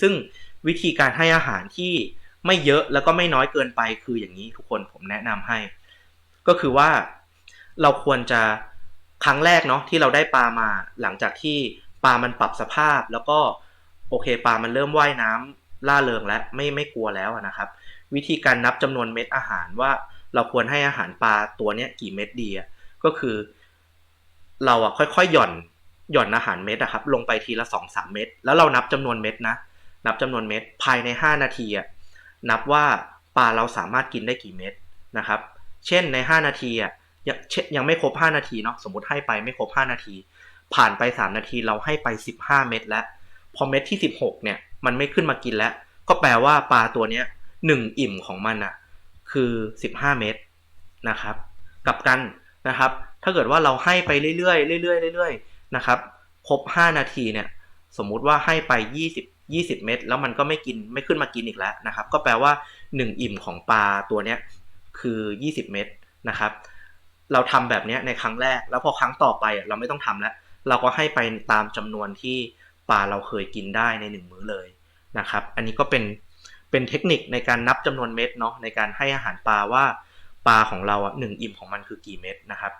ซึ่งวิธีการให้อาหารที่ไม่เยอะแล้วก็ไม่น้อยเกินไปคืออย่างนี้ทุกคนผมแนะนำให้ ก็คือว่าเราควรจะครั้งแรกเนาะที่เราได้ปลามาหลังจากที่ปลามันปรับสภาพ แล้วก็โอเคปลามันเริ่มว่ายน้ำล่าเริงแล้วไม่ไม่กลัวแล้วนะครับ วิธีการนับจำนวนเม็ดอาหารว่าเราควรให้อาหารปลาตัวเนี้ยกี่เม็ดดีก็คือ เราอะค่อยๆหย่อนหย่อนอาหารเม็ดอะครับลงไปทีละสองสามเม็ดแล้วเรานับจำนวนเม็ดนะ นับจำนวนเม็ดภายในห้านาทีอะนับว่าปลาเราสามารถกินได้กี่เม็ดนะครับ เช่นในห้านาทีอะยังเช่นยังไม่ครบห้านาทีเนาะสมมติให้ไปไม่ครบห้านาที ผ่านไปสามนาทีเราให้ไปสิบห้าเม็ดแล้ว พอเม็ดที่สิบหกเนี่ยมันไม่ขึ้นมากินแล้ว ก็แปลว่าปลาตัวเนี้ยหนึ่งอิ่มของมันอะคือสิบห้าเม็ดนะครับกลับกันนะครับ ถ้าเกิดว่าเราให้ไปเรื่อยๆเรื่อยๆเรื่อยๆนะครับครบห้านาทีเนี่ยสมมุติว่าให้ไปยี่ สิบยี่สิบเม็ดแล้วมันก็ไม่กินไม่ขึ้นมากินอีกแล้วนะครับ ก็แปลว่าหนึ่งอิ่มของปลาตัวเนี้ยคือยี่สิบเม็ดนะครับ เราทำแบบเนี้ยในครั้งแรก แล้วพอครั้งต่อไปเราไม่ต้องทำแล้ว เราก็ให้ไปตามจำนวนที่ปลาเราเคยกินได้ในหนึ่งมื้อเลยนะครับ อันนี้ก็เป็นเป็นเทคนิคในการนับจำนวนเม็ดเนาะในการให้อาหารปลาว่าปลาของเราอะหนึ่งอิ่มของมันคือกี่เม็ดนะครับ